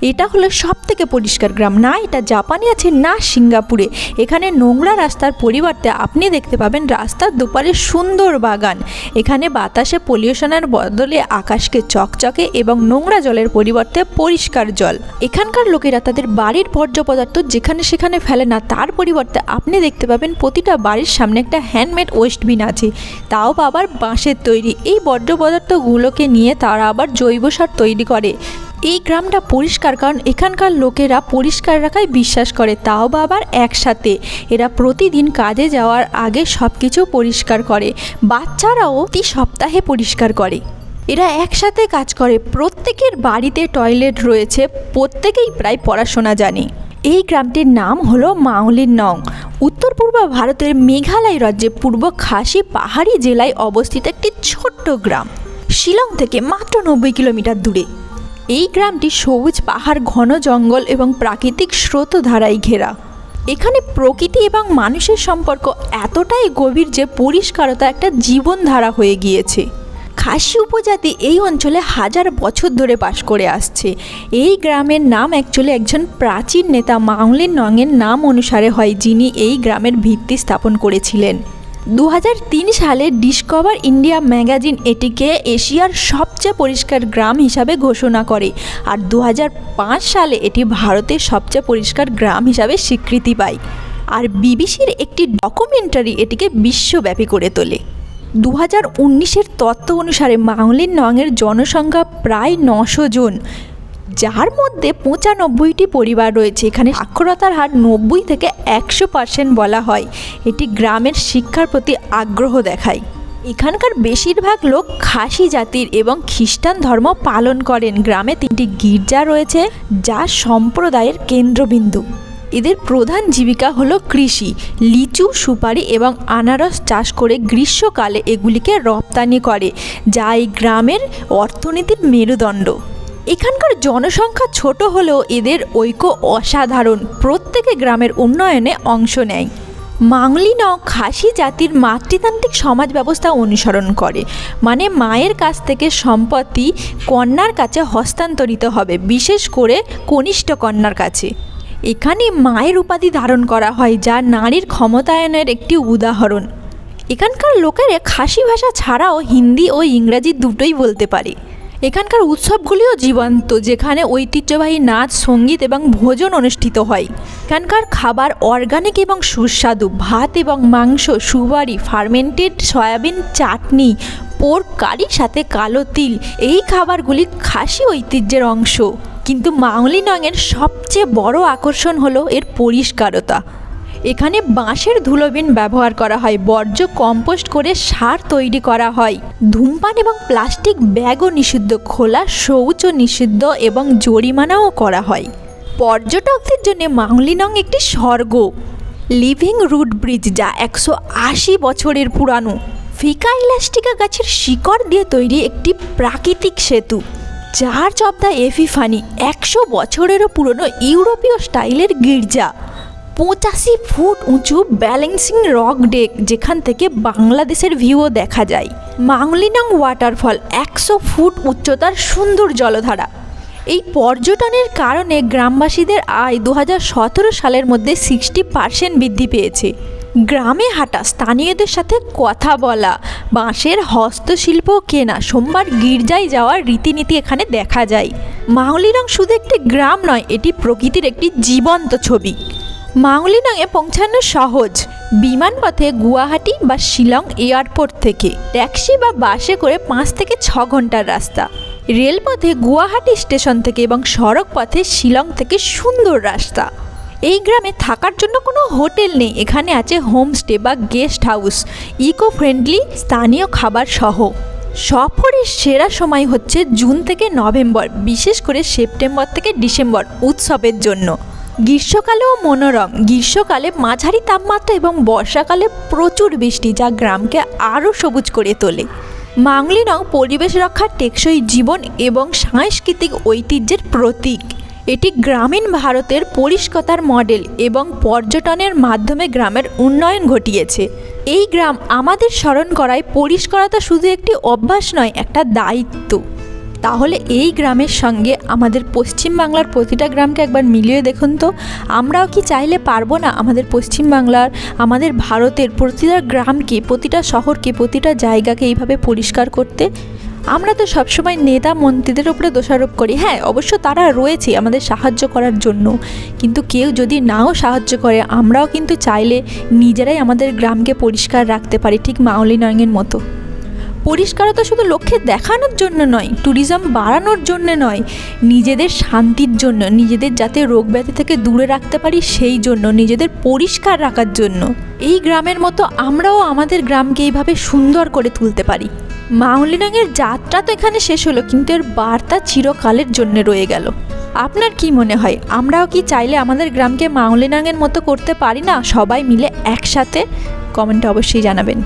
এটা হলো সব থেকে পরিষ্কার গ্রাম। না, এটা জাপানে আছে, না, সিঙ্গাপুরে। এখানে নোংরা রাস্তার পরিবর্তে আপনি দেখতে পাবেন রাস্তার দুপারে সুন্দর বাগান। এখানে বাতাসে পলিউশনের বদলে আকাশকে চকচকে এবং নোংরা জলের পরিবর্তে পরিষ্কার জল। এখানকার লোকেরা তাদের বাড়ির বর্জ্য পদার্থ যেখানে সেখানে ফেলে না, তার পরিবর্তে আপনি দেখতে পাবেন প্রতিটা বাড়ির সামনে একটা হ্যান্ডমেড ওয়েস্টবিন আছে। তাও আবার বাঁশের তৈরি। এই বর্জ্য পদার্থগুলোকে নিয়ে তারা আবার জৈব সার তৈরি করে। এই গ্রামটা পরিষ্কার কারণ এখানকার লোকেরা পরিষ্কার রাখায় বিশ্বাস করে, তাও বা আবার একসাথে। এরা প্রতিদিন কাজে যাওয়ার আগে সব কিছু পরিষ্কার করে। বাচ্চারাও প্রতি সপ্তাহে পরিষ্কার করে। এরা একসাথে কাজ করে, প্রত্যেকের বাড়িতে টয়লেট রয়েছে, প্রত্যেকেই প্রায় পড়াশোনা জানে। এই গ্রামটির নাম হলো মাউলির নং। উত্তর পূর্ব ভারতের মেঘালয় রাজ্যে পূর্ব খাসি পাহাড়ি জেলায় অবস্থিত একটি ছোট্ট গ্রাম। শিলং থেকে মাত্র নব্বই কিলোমিটার দূরে। এই গ্রামটি সবুজ পাহাড়, ঘন জঙ্গল এবং প্রাকৃতিক স্রোতধারায় ঘেরা। এখানে প্রকৃতি এবং মানুষের সম্পর্ক এতটাই গভীর যে পরিষ্কারতা একটা জীবনধারা হয়ে গিয়েছে। খাসি উপজাতি এই অঞ্চলে হাজার বছর ধরে বাস করে আসছে। এই গ্রামের নাম অ্যাকচুয়ালি একজন প্রাচীন নেতা মাউলিন নংয়ের নাম অনুসারে হয়, যিনি এই গ্রামের ভিত্তি স্থাপন করেছিলেন। দু হাজার তিন সালে ডিসকভার ইন্ডিয়া ম্যাগাজিন এটিকে এশিয়ার সবচেয়ে পরিষ্কার গ্রাম হিসাবে ঘোষণা করে। আর দু হাজার পাঁচ সালে এটি ভারতের সবচেয়ে পরিষ্কার গ্রাম হিসাবে স্বীকৃতি পায়। আর বিবিসির একটি ডকুমেন্টারি এটিকে বিশ্বব্যাপী করে তোলে। দু হাজার উনিশের তথ্য অনুসারে মাংলিন নংয়ের জনসংখ্যা প্রায় নশো জন। যার মধ্যে পঁচানব্বইটি পরিবার রয়েছে, এখানে সাক্ষরতার হার নব্বই থেকে একশো পার্সেন্ট বলা হয়। এটি গ্রামের শিক্ষার প্রতি আগ্রহ দেখায়। এখানকার বেশিরভাগ লোক খাসি জাতির এবং খ্রিস্টান ধর্ম পালন করেন। গ্রামে তিনটি গির্জা রয়েছে, যা সম্প্রদায়ের কেন্দ্রবিন্দু। এদের প্রধান জীবিকা হলো কৃষি। লিচু, সুপারি এবং আনারস চাষ করে গ্রীষ্মকালে এগুলিকে রপ্তানি করে, যা এই গ্রামের অর্থনীতির মেরুদণ্ড। এখানকার জনসংখ্যা ছোট হলেও এদের ঐক্য অসাধারণ। প্রত্যেকে গ্রামের উন্নয়নে অংশ নেয়। মাংলিনও খাসি জাতির মাতৃতান্ত্রিক সমাজ ব্যবস্থা অনুসরণ করে। মানে মায়ের কাছ থেকে সম্পত্তি কন্যার কাছে হস্তান্তরিত হবে, বিশেষ করে কনিষ্ঠ কন্যার কাছে। এখানে মায়ের উপাধি ধারণ করা হয়, যা নারীর ক্ষমতায়নের একটি উদাহরণ। এখানকার লোকেরা খাসি ভাষা ছাড়াও হিন্দি ও ইংরাজি দুটোই বলতে পারে। এখানকার উৎসবগুলিও জীবন্ত, যেখানে ঐতিহ্যবাহী নাচ, সংগীত এবং ভোজন অনুষ্ঠিত হয়। এখানকার খাবার অর্গানিক এবং সুস্বাদু। ভাত এবং মাংস সুবারি ফার্মেন্টেড সয়াবিন, চাটনি, পোর্ক কারির সাথে কালো তিল, এই খাবারগুলি খাসি ঐতিহ্যের অংশ। কিন্তু মাংলিনংয়ের সবচেয়ে বড় আকর্ষণ হলো এর পরিষ্কারতা। এখানে বাঁশের ধুলোবিন ব্যবহার করা হয়, বর্জ্য কম্পোস্ট করে সার তৈরি করা হয়। ধূমপান এবং প্লাস্টিক ব্যাগও নিষিদ্ধ, খোলা শৌচ নিষিদ্ধ এবং জরিমানাও করা হয়। পর্যটকদের জন্য মাংলিনং একটি স্বর্গ, লিভিং রুট ব্রিজ যা একশো আশি বছরের পুরানো। ফিকা ইলাস্টিকা গাছের শিকড় দিয়ে তৈরি একটি প্রাকৃতিক সেতু, যার চপদা এফিফানি একশো বছরেরও পুরনো ইউরোপীয় স্টাইলের গির্জা। পঁচাশি ফুট উঁচু ব্যালেন্সিং রক ডেক যেখান থেকে বাংলাদেশের ভিউও দেখা যায়। মাংলিনং ওয়াটারফল একশো ফুট উচ্চতার সুন্দর জলধারা। এই পর্যটনের কারণে গ্রামবাসীদের আয় দু হাজার সতেরো সালের মধ্যে সিক্সটি পার্সেন্ট বৃদ্ধি পেয়েছে। গ্রামে হাঁটা স্থানীয়দের সাথে কথা বলা, বাঁশের হস্তশিল্প কেনা, সোমবার গির্জায় যাওয়ার রীতিনীতি এখানে দেখা যায়। মাউলিরং শুধু একটি গ্রাম নয়, এটি প্রকৃতির একটি জীবন্ত ছবি। মাউলিনংয়ে পৌঁছানো সহজ। বিমানপথে গুয়াহাটি বা শিলং এয়ারপোর্ট থেকে ট্যাক্সি বা বাসে করে পাঁচ থেকে ছ ঘণ্টার রাস্তা। রেলপথে গুয়াহাটি স্টেশন থেকে এবং সড়ক পথে শিলং থেকে সুন্দর রাস্তা। এই গ্রামে থাকার জন্য কোনো হোটেল নেই, এখানে আছে হোমস্টে বা গেস্ট হাউস ইকো ফ্রেন্ডলি স্থানীয় খাবার সহ। সফরের সেরা সময় হচ্ছে জুন থেকে নভেম্বর, বিশেষ করে সেপ্টেম্বর থেকে ডিসেম্বর উৎসবের জন্য। গ্রীষ্মকালেও মনোরম। গ্রীষ্মকালে মাঝারি তাপমাত্রা এবং বর্ষাকালে প্রচুর বৃষ্টি, যা গ্রামকে আরও সবুজ করে তোলে। মাংলিনং পরিবেশ রক্ষার টেকসই জীবন এবং সাংস্কৃতিক ঐতিহ্যের প্রতীক। এটি গ্রামীণ ভারতের পরিষ্কতার মডেল এবং পর্যটনের মাধ্যমে গ্রামের উন্নয়ন ঘটিয়েছে। এই গ্রাম আমাদের স্মরণ করায় পরিষ্কারতা শুধু একটি অভ্যাস নয়, একটা দায়িত্ব। তাহলে এই গ্রামের সঙ্গে আমাদের পশ্চিমবাংলার প্রতিটা গ্রামকে একবার মিলিয়ে দেখুন তো। আমরাও কি চাইলে পারব না আমাদের পশ্চিমবাংলার, আমাদের ভারতের প্রতিটা গ্রামকে, প্রতিটা শহরকে, প্রতিটা জায়গাকে এইভাবে পরিষ্কার করতে? আমরা তো সবসময় নেতা মন্ত্রীদের উপরে দোষারোপ করি। হ্যাঁ অবশ্য তারা রয়েছে আমাদের সাহায্য করার জন্য। কিন্তু কেউ যদি নাও সাহায্য করে, আমরাও কিন্তু চাইলে নিজেরাই আমাদের গ্রামকে পরিষ্কার রাখতে পারি, ঠিক মাউলি নয়নের মতো। পরিষ্কারতা শুধু লক্ষ্যে দেখানোর জন্য নয় ট্যুরিজম বাড়ানোর জন্য নয়, নিজেদের শান্তির জন্য, নিজেদের যাতে রোগ ব্যাধি থেকে দূরে রাখতে পারি সেই জন্য, নিজেদের পরিষ্কার রাখার জন্য। এই গ্রামের মতো আমরাও আমাদের গ্রামকে এইভাবে সুন্দর করে তুলতে পারি। মাউলিনাঙের যাত্রা তো এখানে শেষ হলো, কিন্তু এর বার্তা চিরকালের জন্য রয়ে গেল। আপনার কি মনে হয়, আমরাও কি চাইলে আমাদের গ্রামকে মাউলিনাঙের মতো করতে পারি না? সবাই মিলে একসাথে কমেন্টে অবশ্যই জানাবেন।